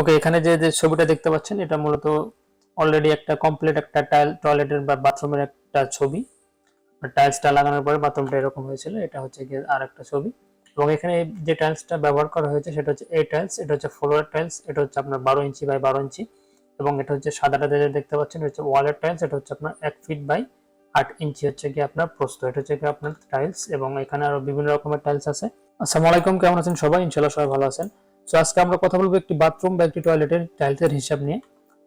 ওকে এখানে যে যে ছবিটা দেখতে পাচ্ছেন, এটা মূলত অলরেডি একটা কমপ্লিট একটা টাইল টয়লেটের বা বাথরুমের একটা ছবি। টাইলসটা লাগানোর পরে বাথরুমটা এরকম হয়েছিল, এটা হচ্ছে গিয়ে আর একটা ছবি। এবং এখানে যে টাইলসটা ব্যবহার করা হয়েছে, সেটা হচ্ছে এই টাইলস এটা হচ্ছে ফ্লোর টাইলস এটা হচ্ছে আপনার বারো ইঞ্চি বাই বারো ইঞ্চি। এবং এটা হচ্ছে সাদাটা যে দেখতে পাচ্ছেন, এটা হচ্ছে ওয়ালের টাইলস এটা হচ্ছে আপনার এক ফিট বাই আট ইঞ্চি হচ্ছে কি আপনার প্রস্ত এটা হচ্ছে কি আপনার টাইলস এবং এখানে আরও বিভিন্ন রকমের টাইলস আছে। আসসালামু আলাইকুম, কেমন আছেন সবাই? ইনশাল্লাহ সবাই ভালো আছেন। তো আজকে আমরা কথা বলব একটি বাথরুম বা একটি টয়লেটের টাইলসের হিসাব নিয়ে।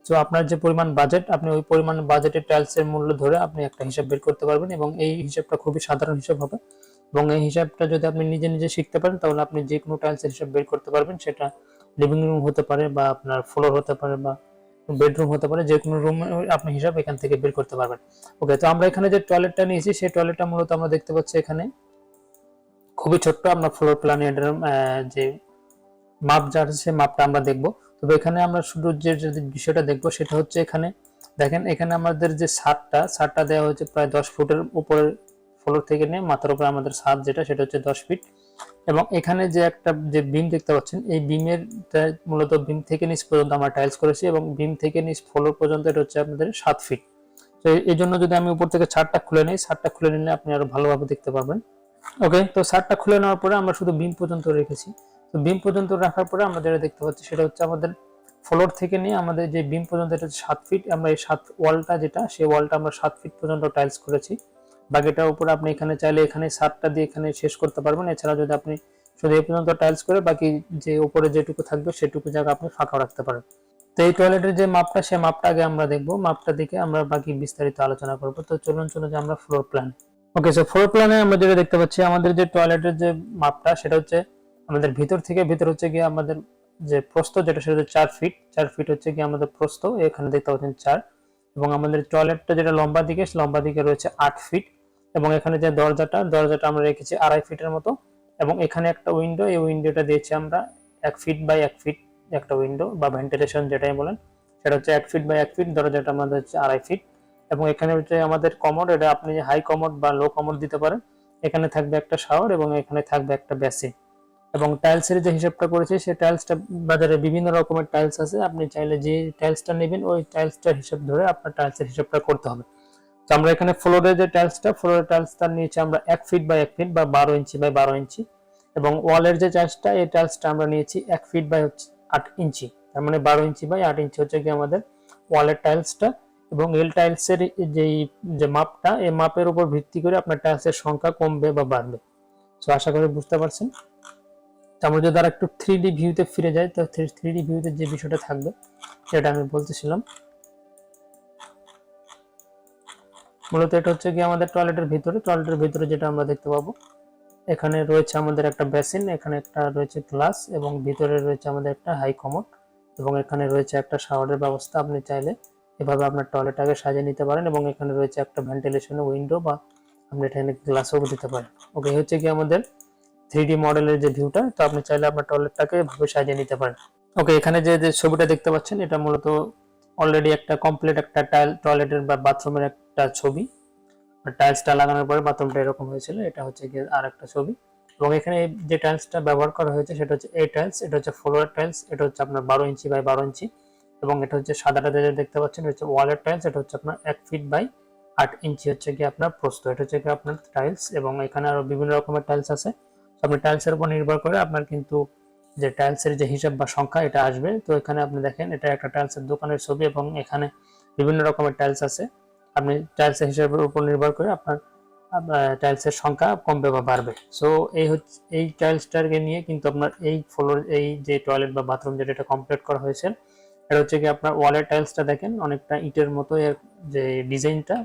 তো আপনার যে পরিমাণ বাজেট আপনি ওই পরিমাণ বাজেটের টাইলসের মূল্য ধরে আপনি একটা হিসাব বের করতে পারবেন এবং এই হিসাবটা খুবই সাধারণ হিসাব হবে। এবং এই হিসাবটা যদি আপনি নিজে নিজে শিখতে পারেন, তাহলে আপনি যে কোনো টাইলসের হিসাব বের করতে পারবেন। সেটা লিভিং রুম হতে পারে বা আপনার ফ্লোর হতে পারে বা বেডরুম হতে পারে যে কোনো রুম আপনি হিসাব এখান থেকে বের করতে পারবেন। ওকে তো আমরা এখানে যে টয়লেটটা নিয়েছি, সেই টয়লেটটা মূলত আমরা দেখতে পাচ্ছি এখানে খুবই ছোট্ট, আমরা ফ্লোর প্ল্যান যে মাপ যা আছে সেই মাপটা আমরা দেখব। তবে এখানে আমরা শুধু যে বিষয়টা দেখব সেটা হচ্ছে এখানে, দেখেন এখানে আমাদের যে ছাদটা ছাদটা দেওয়া হয়েছে প্রায় দশ ফুটের উপরে ফ্লোর থেকে নিয়ে মাথার উপরে আমাদের ছাদ যেটা, সেটা হচ্ছে দশ ফিট এবং এখানে যে একটা যে বিম দেখতে পাচ্ছেন, এই বিমের মূলত বিম থেকে নিচ পর্যন্ত আমরা টাইলস করেছি এবং বিম থেকে নিচ ফ্লোর পর্যন্ত এটা হচ্ছে আপনাদের সাত ফিট তো এই জন্য যদি আমি উপর থেকে ছাদটা খুলে নিই ছাদটা খুলে নিলে আপনি আরও ভালোভাবে দেখতে পারবেন। ওকে তো ছাদটা খুলে নেওয়ার পরে আমরা শুধু বিম পর্যন্ত রেখেছি। তো বিম পর্যন্ত রাখার পরে আমরা যেটা দেখতে পাচ্ছি সেটা হচ্ছে আমাদের ফ্লোর থেকে নিয়ে আমাদের যে বিম পর্যন্ত, এটা সাত ফিট আমরা এই সাত ওয়ালটা যেটা, সেই ওয়ালটা আমরা সাত ফিট পর্যন্ত টাইলস করেছি। বাকিটার উপরে আপনি এখানে চাইলে এখানে সাতটা দিয়ে এখানে শেষ করতে পারবেন। এছাড়া যদি আপনি শুধু এই পর্যন্ত টাইলস করে বাকি যে উপরে যেটুকু থাকবে সেটুকু জায়গা আপনি ফাঁকা রাখতে পারেন। তো এই টয়লেটের যে মাপটা সে মাপটা আগে আমরা দেখব। মাপটা দেখে আমরা বাকি বিস্তারিত আলোচনা করব। তো চলুন চলুন যে আমরা floor plan okay so floor প্ল্যানে আমরা যেটা দেখতে পাচ্ছি, আমাদের যে টয়লেটের যে মাপটা, সেটা হচ্ছে আমাদের ভিতর থেকে, ভিতর হচ্ছে গিয়ে আমাদের যে প্রস্থ যেটা, সেটা হচ্ছে চার ফিট চার ফিট হচ্ছে গিয়ে আমাদের প্রস্থ, এখানে দেখতে পাচ্ছেন চার। এবং আমাদের টয়লেটটা যেটা লম্বা দিকে লম্বা দিকে রয়েছে আট ফিট এবং এখানে যে দরজাটা দরজাটা আমরা রেখেছি আড়াই ফিটের মতো। এবং এখানে একটা উইন্ডো এই উইন্ডোটা দিয়েছি আমরা এক ফিট বাই এক ফিট একটা উইন্ডো বা ভেন্টিলেশন যেটাই বলেন। সেটা হচ্ছে এক ফিট বাই এক ফিট দরজাটা আমাদের হচ্ছে আড়াই ফিট এবং এখানে হচ্ছে আমাদের কমোড এটা আপনি হাই কমোড বা লো কমোড দিতে পারেন, এখানে থাকবে একটা শাওয়ার এবং এখানে থাকবে একটা বেসিন এবং টাইলসের যে হিসাবটা করেছি সেই টাইলসটা বাজারে বিভিন্ন রকমের টাইলস আছে। আপনি চাইলে যে টাইলসটা নেবেন, ওই টাইলসটার হিসাব ধরে আপনার টাইলসের হিসাবটা করতে হবে। তো আমরা এখানে ফ্লোরের যে টাইলসটা ফ্লোরের টাইলসটা নিয়েছি আমরা এক ফিট বাই এক ফিট বা বারো ইঞ্চি বাই বারো ইঞ্চি এবং ওয়ালের যে টাইলসটা এই টাইলসটা আমরা নিয়েছি এক ফিট বাই হচ্ছে আট ইঞ্চি। তার মানে বারো ইঞ্চি বাই আট ইঞ্চি হচ্ছে কি আমাদের ওয়ালের টাইলসটা এবং এল টাইলসের যেই, যে মাপটা, এই মাপের উপর ভিত্তি করে আপনার টাইলসের সংখ্যা কমবে বা বাড়বে। তো আশা করি বুঝতে পারছেন। আমরা যদি আর একটু থ্রি ডি ভিউতে ফিরে যাই, তো থ্রি ডি ভিউতে যে বিষয়টা থাকবে, সেটা আমি বলতেছিলাম। মূলত এটা হচ্ছে কি আমাদের টয়লেটের ভিতরে। টয়লেটের ভিতরে যেটা আমরা দেখতে পাবো, এখানে রয়েছে আমাদের একটা বেসিন এখানে একটা রয়েছে গ্লাস এবং ভিতরে রয়েছে আমাদের একটা হাই কমোড এবং এখানে রয়েছে একটা শাওয়ারের ব্যবস্থা। আপনি চাইলে এভাবে আপনার টয়লেটটাকে সাজিয়ে নিতে পারেন এবং এখানে রয়েছে একটা ভেন্টিলেশনের উইন্ডো বা আপনি এখানে গ্লাসও দিতে পারেন। ওকে হচ্ছে কি আমাদের থ্রি ডি মডেলের যে ভিউটা তো আপনি চাইলে আপনার টয়লেটটাকে এভাবে সাজিয়ে নিতে পারেন। ওকে এখানে যে ছবিটা দেখতে পাচ্ছেন, এটা মূলত অলরেডি একটা কমপ্লিট একটা টাইল টয়লেটের বা বাথরুমের একটা ছবি। টাইলসটা লাগানোর পরে বাথরুমটা এরকম হয়েছিল, এটা হচ্ছে গিয়ে আর একটা ছবি। এবং এখানে যে টাইলসটা ব্যবহার করা হয়েছে, সেটা হচ্ছে এই টাইলস এটা হচ্ছে ফ্লোর টাইলস এটা হচ্ছে আপনার বারো ইঞ্চি বাই বারো ইঞ্চি। এবং এটা হচ্ছে সাদাটা যে দেখতে পাচ্ছেন, এটা হচ্ছে ওয়ালের টাইলস এটা হচ্ছে আপনার এক ফিট বাই আট ইঞ্চি হচ্ছে কি আপনার প্রস্ত এটা হচ্ছে কি আপনার টাইলস এবং এখানে আরও বিভিন্ন রকমের টাইলস আছে। আপনি টাইলসের উপর নির্ভর করে আপনার কিন্তু যে টাইলসের যে হিসাব বা সংখ্যা এটা আসবে। তো এখানে আপনি দেখেন, এটা একটা টাইলসের দোকানের ছবি এবং এখানে বিভিন্ন রকমের টাইলস আছে। আপনি টাইলসের হিসাবের উপর নির্ভর করে আপনার টাইলসের সংখ্যা কমবে বা বাড়বে। সো এই হচ্ছে, এই টাইলসটাকে নিয়ে কিন্তু আপনার এই ফ্লোর এই যে টয়লেট বা বাথরুম যেটা এটা কমপ্লিট করা হয়েছে, এটা হচ্ছে কি আপনার ওয়ালের টাইলসটা দেখেন, অনেকটা ইটের মতো এর যে ডিজাইনটা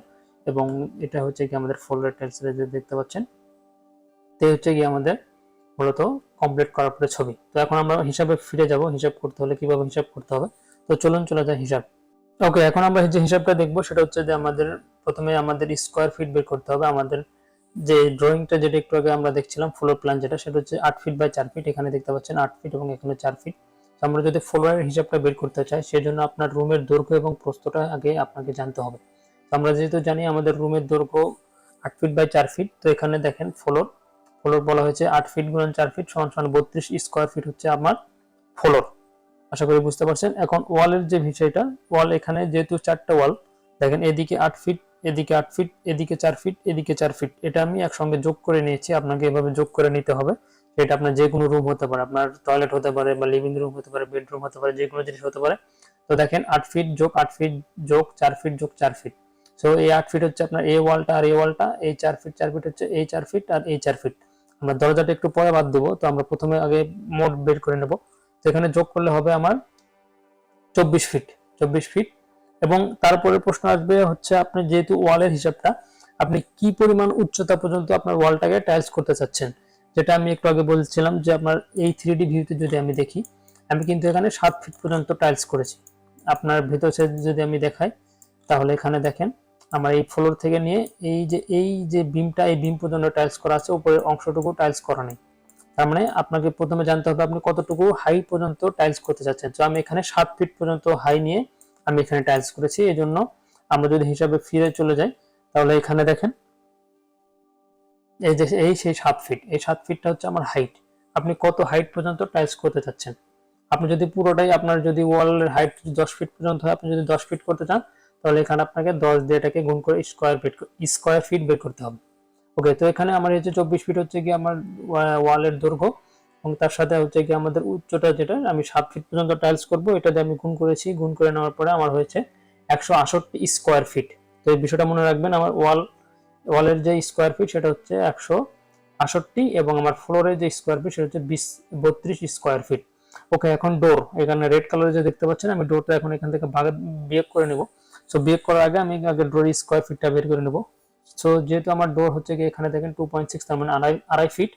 এবং এটা হচ্ছে কি আমাদের ফ্লোরের টাইলসের যে দেখতে পাচ্ছেন। তো হচ্ছে কি আমাদের মূলত কমপ্লিট করার পরে ছবি। তো এখন আমরা হিসাবে ফিরে যাব, হিসাব করতে হলে কীভাবে হিসাব করতে হবে? তো চলুন, চলে যায় হিসাব। ওকে এখন আমরা যে হিসাবটা দেখব সেটা হচ্ছে যে আমাদের প্রথমে আমাদের স্কোয়ার ফিট বের করতে হবে। আমাদের যে ড্রয়িংটা যেটা একটু আগে আমরা দেখছিলাম ফ্লোর প্ল্যান যেটা, সেটা হচ্ছে আট ফিট বাই চার ফিট এখানে দেখতে পাচ্ছেন আট ফিট এবং এখানে চার ফিট আমরা যদি ফ্লোরের হিসাবটা বের করতে চাই, সেজন্য আপনার রুমের দৈর্ঘ্য এবং প্রস্থটা আগে আপনাকে জানতে হবে। আমরা যেহেতু জানি আমাদের রুমের দৈর্ঘ্য আট ফিট বাই চার ফিট তো এখানে দেখেন ফ্লোর ফ্লোর বলা হয়েছে আট ফিট গুণন চার ফিট সমান সমান বত্রিশ স্কোয়ার ফিট হচ্ছে আমার ফ্লোর। আশা করি বুঝতে পারছেন। এখন ওয়ালের যে বিষয়টা, ওয়াল এখানে যেহেতু চারটা ওয়াল, দেখেন এদিকে আট ফিট, এদিকে আট ফিট, এদিকে চার ফিট, এদিকে চার ফিট। এটা আমি একসঙ্গে যোগ করে নিয়েছি, আপনাকে এভাবে যোগ করে নিতে হবে। এটা আপনার যে কোনো রুম হতে পারে, আপনার টয়লেট হতে পারে বা লিভিং রুম হতে পারে বেডরুম হতে পারে, যে কোনো জিনিস হতে পারে। তো দেখেন আট ফিট যোগ আট ফিট যোগ চার ফিট যোগ চার ফিট। সো এই আট ফিট হচ্ছে আপনার এই ওয়ালটা আর এই ওয়ালটা, এই চার ফিট চার ফিট হচ্ছে এই চার ফিট আর এই চার ফিট। আমরা দরজাটা একটু পরে বাদ দেবো, তো আমরা প্রথমে আগে মোট বের করে নেব। তো এখানে যোগ করলে হবে আমার চব্বিশ ফিট চব্বিশ ফিট এবং তারপরে প্রশ্ন আসবে হচ্ছে আপনি যেহেতু ওয়ালের হিসাবটা, আপনি কি পরিমাণ উচ্চতা পর্যন্ত আপনার ওয়ালটাকে টাইলস করতে চাচ্ছেন? যেটা আমি একটু আগে বলছিলাম যে আপনার এই থ্রি ডি ভিউতে যদি আমি দেখি, আমি কিন্তু এখানে সাত ফিট পর্যন্ত টাইলস করেছি। আপনার ভেতর যদি আমি দেখাই, তাহলে এখানে দেখেন আমার এই ফ্লোর থেকে নিয়ে এই যে এই যে বিমটা এই বিম পর্যন্ত টাইলস করা আছে, উপরের অংশটুকু টাইলস করা নেই। তার মানে আপনাকে প্রথমে জানতে হবে আপনি কতটুকু হাই পর্যন্ত টাইলস করতে চাচ্ছেন। তো আমি এখানে সাত ফিট পর্যন্ত হাই নিয়ে আমি এখানে টাইলস করেছি। এই জন্য আমরা যদি হিসাবে ফিরে চলে যাই, তাহলে এখানে দেখেন, এই যে, এই সেই সাত ফিট এই সাত ফিটটা হচ্ছে আমার হাইট আপনি কত হাইট পর্যন্ত টাইলস করতে চাচ্ছেন? আপনি যদি পুরোটাই, আপনার যদি ওয়ালের হাইট দশ ফিট পর্যন্ত হয়, আপনি যদি দশ ফিট করতে চান তাহলে এখানে আপনাকে দশ দিয়ে এটাকে গুণ করে স্কোয়ার ফিট স্কোয়ার ফিট বের করতে হবে। ওকে তো এখানে আমার হচ্ছে চব্বিশ ফিট হচ্ছে গিয়ে আমার ওয়ালের দৈর্ঘ্য এবং তার সাথে হচ্ছে কি আমাদের উচ্চতা যেটা, আমি সাত ফিট পর্যন্ত টাইলস করব, এটা দিয়ে আমি গুণ করেছি, গুণ করে নেওয়ার পরে আমার হয়েছে একশো আষট্টি স্কোয়ার ফিট তো এই বিষয়টা মনে রাখবেন, আমার ওয়াল ওয়ালের যে স্কোয়ার ফিট সেটা হচ্ছে একশো আষট্টি এবং আমার ফ্লোরের যে স্কোয়ার ফিট সেটা হচ্ছে বিশ, বত্রিশ স্কোয়ার ফিট ওকে এখন ডোর এখানে রেড কালার যে দেখতে পাচ্ছেন, আমি ডোরটা এখন এখান থেকে ভাগ, বিয়োগ করে নেব। সো বিয়োগ করার আগে আমি আগে ডোর স্কোয়ার ফিটটা বের করে নেব। সো যেহেতু আমার ডোর হচ্ছে কি এখানে দেখেন টু পয়েন্ট সিক্স তার মানে আড়াই আড়াই ফিট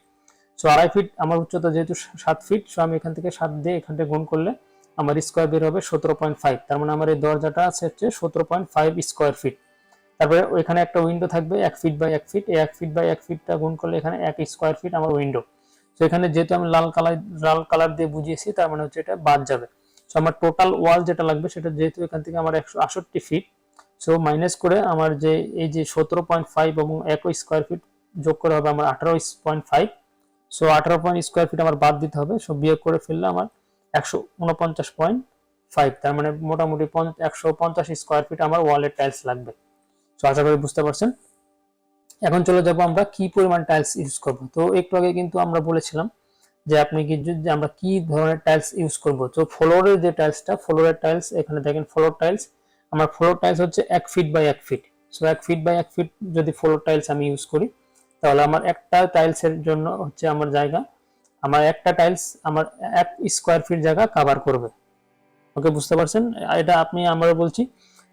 সো আড়াই ফিট আমার উচ্চতা যেহেতু সাত ফিট সো আমি এখান থেকে সাত দিয়ে এখান থেকে গুণ করলে আমার স্কোয়ার বের হবে সতেরো পয়েন্ট ফাইভ তার মানে আমার এই দরজাটা আছে হচ্ছে সতেরো পয়েন্ট ফাইভ স্কোয়ার ফিট তারপরে ওইখানে একটা উইন্ডো থাকবে এক ফিট বাই এক ফিট এক ফিট বাই এক ফিটটা গুণ করলে এখানে এক স্কোয়ার ফিট আমার উইন্ডো তো এখানে যেহেতু আমি লাল কালার লাল কালার দিয়ে বুঝিয়েছি, তার মানে হচ্ছে এটা বাদ যাবে। আমার টোটাল ওয়াল যেটা লাগবে সেটা যেহেতু এখান থেকে আমার একশো আষট্টি ফিট সো মাইনাস করে আমার যে, এই যে সতেরো পয়েন্ট ফাইভ এবং এক স্কোয়ার ফিট যোগ করে হবে আমার আঠারো পয়েন্ট ফাইভ সো আঠারো পয়েন্ট স্কোয়ার ফিট আমার বাদ দিতে হবে সো বিয়োগ করে ফেললে আমার একশো উনপঞ্চাশ পয়েন্ট ফাইভ তার মানে মোটামুটি একশো পঞ্চাশ স্কোয়ার ফিট আমার ওয়ালের টাইলস লাগবে। সো আশা করি বুঝতে পারছেন। এখন চলে যাব আমরা কি পরিমাণ টাইলস ইউজ করব। তো একটু আগে কিন্তু আমরা বলেছিলাম যে আপনি কি আমরা কি ধরনের টাইলস ইউজ করব? তো ফ্লোরের যে টাইলসটা ফ্লোরের টাইলস এখানে দেখেন ফ্লোর টাইলস আমার ফ্লোর টাইলস হচ্ছে এক ফিট বাই এক ফিট সো এক ফিট বাই এক ফিট যদি ফ্লোর টাইলস আমি ইউজ করি, তাহলে আমার একটা টাইলসের জন্য হচ্ছে আমার জায়গা, আমার একটা টাইলস আমার এক স্কোয়ার ফিট জায়গা কাভার করবে। ওকে বুঝতে পারছেন? এটা আপনি, আমরা বলছি,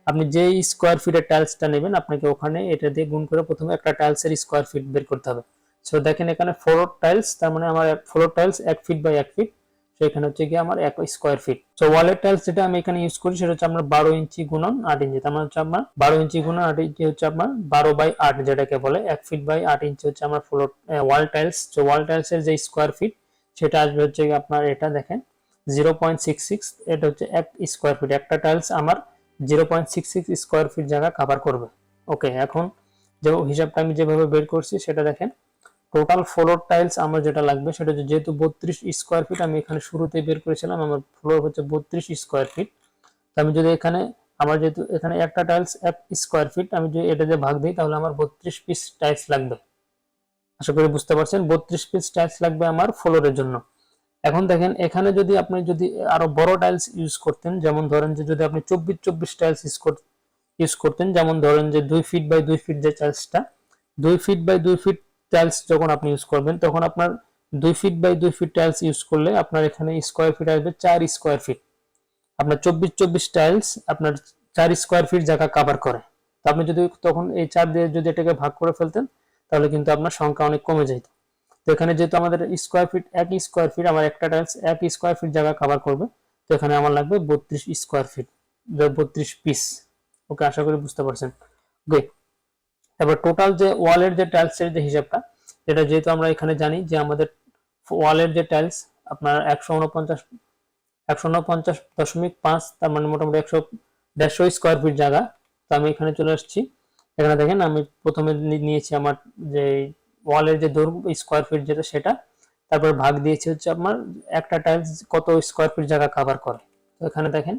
আপনি যে স্কোয়ার ফিটের টাইলসটা নেবেন, আপনাকে ওখানে এটা দিয়ে গুণ করে প্রথমে একটা টাইলসের স্কোয়ার ফিট বের করতে হবে। সো দেখেন এখানে ফ্লোর টাইলস তার মানে আমার ফ্লোর টাইলস এক ফিট বাই এক ফিট সো এখানে হচ্ছে কি আমার এক স্কোয়ার ফিট সো ওয়ালের টাইলস যেটা আমি এখানে ইউজ করি, সেটা হচ্ছে আমার বারো ইঞ্চি গুণন আট ইঞ্চি, তার মানে হচ্ছে আমার বারো ইঞ্চি গুণন আট ইঞ্চি হচ্ছে আপনার বারো বাই আট যেটাকে বলে, এক ফিট বাই আট ইঞ্চি হচ্ছে আমার ফ্লোর ওয়াল টাইলস তো ওয়াল টাইলসের যে স্কোয়ার ফিট সেটা আসবে হচ্ছে আপনার এটা দেখেন জিরো পয়েন্ট সিক্স সিক্স এটা হচ্ছে এক স্কোয়ার ফিট একটা টাইলস আমার zero point six six square feet জায়গা কাভার করবে। ওকে এখন যে হিসাবটা আমি যেভাবে বের করছি, সেটা দেখেন টোটাল ফ্লোর টাইলস আমার যেটা লাগবে সেটা হচ্ছে যেহেতু বত্রিশ স্কোয়ার ফিট আমি এখানে শুরুতেই বের করেছিলাম, আমার ফ্লোর হচ্ছে বত্রিশ স্কোয়ার ফিট আমি যদি এখানে, আমার যেহেতু এখানে একটা টাইলস এক স্কোয়ার ফিট আমি যদি এটা যে ভাগ দিই তাহলে আমার বত্রিশ পিস টাইলস লাগবে। আশা করি বুঝতে পারছেন, বত্রিশ পিস টাইলস লাগবে আমার ফ্লোরের জন্য। এখন দেখেন, এখানে যদি আপনি যদি আরও বড় টাইলস ইউজ করতেন, যেমন ধরেন যে যদি আপনি চব্বিশ চব্বিশ টাইলস ইউজ করতেন, যেমন ধরেন যে দুই ফিট বাই দুই ফিট যে টাইলসটা দুই ফিট বাই দুই ফিট টাইলস যখন আপনি ইউজ করবেন, তখন আপনার দুই ফিট বাই দুই ফিট টাইলস ইউজ করলে আপনার এখানে স্কোয়ার ফিট আসবে চার স্কোয়ার ফিট আপনার চব্বিশ চব্বিশ টাইলস আপনার চার স্কোয়ার ফিট জায়গা কাভার করে। তো আপনি যদি তখন এই চার দিয়ে যদি এটাকে ভাগ করে ফেলতেন, তাহলে কিন্তু আপনার সংখ্যা অনেক কমে যেত। তো এখানে যেহেতু আমাদের স্কোয়ার ফিট এক স্কোয়ার ফিট আমার একটা টাইলস এক স্কোয়ার ফিট জায়গা কাভার করবে, তো এখানে আমার লাগবে বত্রিশ স্কোয়ার ফিট বত্রিশ পিস ওকে আশা করি বুঝতে পারছেন। ওকে এবার টোটাল যে ওয়ালের যে টাইলসের যে হিসাবটা, যেটা যেহেতু আমরা এখানে জানি যে আমাদের ওয়ালের যে টাইলস আপনার একশো উনপঞ্চাশ একশো উনপঞ্চাশ দশমিক পাঁচ, তার মানে মোটামুটি একশো দেড়শো স্কোয়ার ফিট জায়গা। তো আমি এখানে চলে আসছি। এখানে দেখেন আমি প্রথমে নিয়েছি আমার যে ওয়ালের যে দৈর্ঘ্য স্কোয়ার ফিট যেটা, সেটা। তারপর ভাগ দিয়েছি হচ্ছে আপনার একটা টাইলস কত স্কোয়ার ফিট জায়গা কভার করে। তো এখানে দেখেন,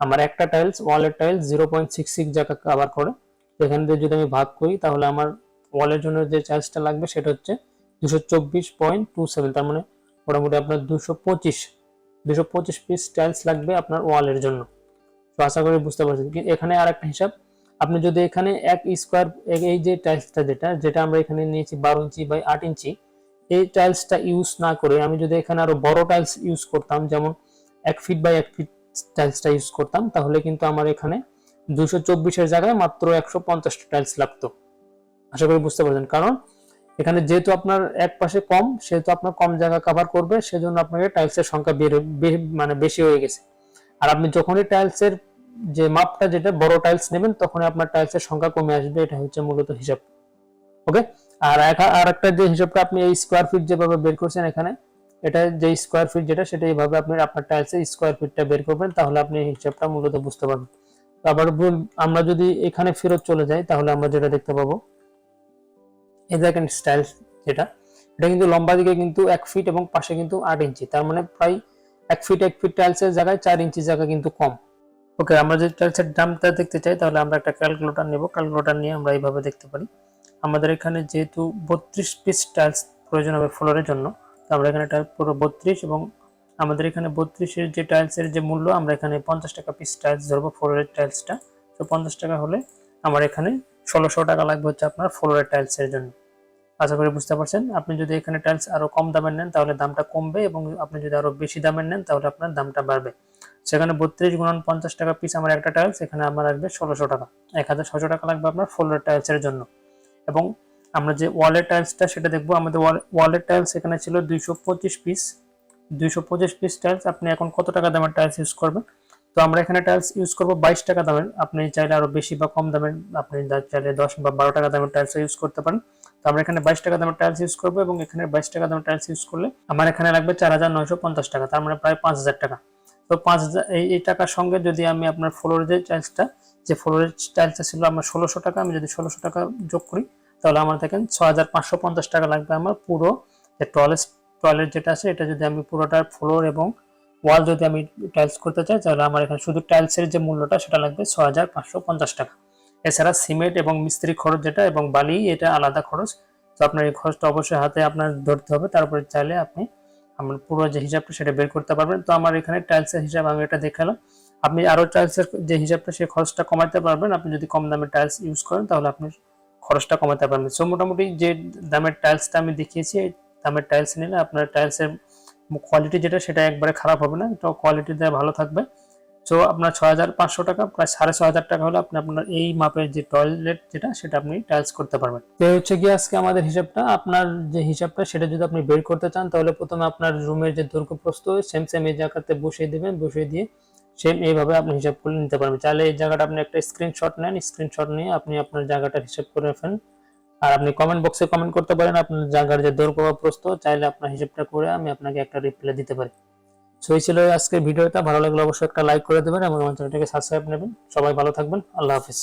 আমার একটা টাইলস ওয়ালের tiles zero point six six জায়গা কাভার করে। এখান থেকে যদি আমি ভাগ করি, তাহলে আমার ওয়ালের জন্য যে চার্জটা লাগবে সেটা হচ্ছে দুশো চব্বিশ পয়েন্ট টু সেভেন। তার মানে মোটামুটি আপনার দুশো পঁচিশ দুশো পঁচিশ পিস টাইলস লাগবে আপনার ওয়ালের জন্য। তো আশা করি বুঝতে পারছেন। এখানে আর একটা হিসাব, আপনি যদি এখানে এক স্কোয়ার এই যে টাইলসটা যেটা যেটা আমরা এখানে নিয়েছি বারো ইঞ্চি বাই আট ইঞ্চি, এই টাইলসটা ইউজ না করে আমি যদি এখানে আরও বড় টাইলস ইউজ করতাম, যেমন এক ফিট বাই এক ফিট টাইলসটা ইউজ করতাম, তাহলে কিন্তু আমার এখানে দুশো চব্বিশের জায়গায় মাত্র একশো পঞ্চাশটা টাইলস লাগতো। আশা করি বুঝতে পারছেন। কারণ এখানে যেহেতু আপনার এক পাশে কম, সেহেতু আপনার কম জায়গা কভার করবে, সেজন্য আপনাকে টাইলসের সংখ্যা মানে বেশি হয়ে গেছে। আর আপনি যখনই টাইলসের যে মাপটা, যেটা বড় টাইলস নেবেন, তখনই আপনার টাইলসের সংখ্যা কমে আসবে। এটা হচ্ছে মূলত হিসাব। ওকে আর আর একটা যে হিসাবটা আপনি এই স্কোয়ার ফিট যেভাবে বের করছেন এখানে, এটা যে স্কোয়ার ফিট যেটা, সেটা এইভাবে আপনি আপনার টাইলসের স্কোয়ার ফিটটা বের করবেন, তাহলে আপনি হিসাবটা মূলত বুঝতে পারবেন। আবার আমরা যদি এখানে ফেরত চলে যাই, তাহলে আমরা যেটা দেখতে পাবো, এই দেখেন স্টাইল যেটা, এটা কিন্তু লম্বা দিকে কিন্তু এক ফিট এবং পাশে কিন্তু আট ইঞ্চি তার মানে প্রায় এক ফিট এক ফিট টাইলসের জায়গায় চার ইঞ্চি জায়গা কিন্তু কম। ওকে আমরা যদি টাইলসের দামটা দেখতে চাই, তাহলে আমরা একটা ক্যালকুলেটর নেব। ক্যালকুলেটর নিয়ে আমরা এইভাবে দেখতে পারি। আমাদের এখানে যেহেতু বত্রিশ পিস টাইলস প্রয়োজন হবে ফ্লোরের জন্য, তো আমরা এখানে টাইল পুরো বত্রিশ এবং আমাদের এখানে বত্রিশের যে টাইলসের যে মূল্য, আমরা এখানে পঞ্চাশ টাকা পিস টাইলস ধরবো ফ্লোরের টাইলসটা তো পঞ্চাশ টাকা হলে আমার এখানে ষোলোশো টাকা লাগবে হচ্ছে আপনার ফ্লোরের টাইলসের জন্য। আশা করি বুঝতে পারছেন? আপনি যদি এখানে টাইলস আরও কম দামের নেন, তাহলে দামটা কমবে এবং আপনি যদি আরও বেশি দামের নেন, তাহলে আপনার দামটা বাড়বে। সেখানে বত্রিশ গুণন পঞ্চাশ টাকা পিস আমার একটা টাইলস এখানে আমার লাগবে ষোলোশো টাকা। এক হাজার ছশো টাকা লাগবে আপনার ফ্লোরের টাইলসের জন্য। এবং আমরা যে ওয়ালের টাইলসটা সেটা দেখব, আমাদের ওয়ালের টাইলস এখানে ছিল দুইশো পঁচিশ পিস দুইশো পঁচিশ পিস টাইলস আপনি এখন কত টাকা দামের টাইলস ইউজ করবেন? তো আমরা এখানে টাইলস ইউজ করব বাইশ টাকা দামের। আপনি চাইলে আরও বেশি বা কম দামের, আপনি চাইলে দশ বা বারো টাকা দামের টাইলস ইউজ করতে পারেন। তো আমরা এখানে বাইশ টাকা দামের টাইলস ইউজ করব এবং এখানে বাইশ টাকা দামের টাইলস ইউজ করলে আমার এখানে লাগবে চার হাজার নয়শো পঞ্চাশ টাকা, তার মানে প্রায় পাঁচ হাজার টাকা। তো পাঁচ হাজার, এই এই টাকার সঙ্গে যদি আমি আপনার ফ্লোরের যে টাইলসটা যে ফ্লোরের টাইলসটা ছিল আমার ষোলোশো টাকা, আমি যদি ষোলোশো টাকা যোগ করি, তাহলে আমার দেখেন ছ হাজার পাঁচশো পঞ্চাশ টাকা লাগবে আমার পুরো যে টয়লেট টয়লেট যেটা আছে, এটা যদি আমি পুরোটার ফ্লোর এবং ওয়াল যদি আমি টাইলস করতে চাই, তাহলে আমার এখানে শুধু টাইলসের যে মূল্যটা, সেটা লাগবে ছ টাকা। এছাড়া সিমেন্ট এবং মিস্ত্রি খরচ যেটা এবং বালি, এটা আলাদা খরচ। তো আপনার এই খরচটা অবশ্যই হাতে আপনার ধরতে হবে। তারপরে চাইলে আপনি আমার পুরো যে হিসাবটা, সেটা বের করতে পারবেন। তো আমার এখানে টাইলসের হিসাব আমি এটা দেখালাম। আপনি আরও টাইলসের যে হিসাবটা, সেই খরচটা কমাতে পারবেন। আপনি যদি কম দামের টাইলস ইউজ করেন, তাহলে আপনি খরচটা কমাতে পারবেন। সো মোটামুটি যে দামের টাইলসটা আমি দেখিয়েছি দামের টাইলস নিলে আপনার টাইলসের কোয়ালিটি যেটা সেটা একবারে খারাপ হবে না। তো কোয়ালিটিতে ভালো থাকবে। সো আপনার ছয় হাজার পাঁচশো টাকা, প্রায় সাড়ে ছয় হাজার টাকা হলে আপনি আপনার এই মাপের যে টয়লেট যেটা, সেটা আপনি টাইলস করতে পারবেন। তো হচ্ছে গিয়ে আজকে আমাদের হিসাবটা। আপনার যে হিসাবটা, সেটা যদি আপনি বের করতে চান, তাহলে প্রথমে আপনার রুমের যে দৈর্ঘ্য প্রস্থ সেম সেম এই জায়গাতে বসিয়ে দিবেন, বসিয়ে দিয়ে সেম এইভাবে আপনি হিসাব করে নিতে পারবেন। চাইলে এই জায়গাটা আপনি একটা স্ক্রিনশট নেন। স্ক্রিনশট নিয়ে আপনি আপনার জায়গাটার হিসাব করে ফেলেন। আর আপনি কমেন্ট বক্সে কমেন্ট করতে পারেন, আপনার জায়গার যে দৈর্ঘ্য প্রভাব প্রস্ত চাইলে আপনার হিসেবটা করে আমি আপনাকে একটা রিপ্লাই দিতে পারি। সো এই ছিল আজকের ভিডিওটা। ভালো লাগলে অবশ্যই একটা লাইক করে দেবেন এবং আমার চ্যানেলটাকে সাবস্ক্রাইব নেবেন। সবাই ভালো থাকবেন। আল্লাহ হাফিজ।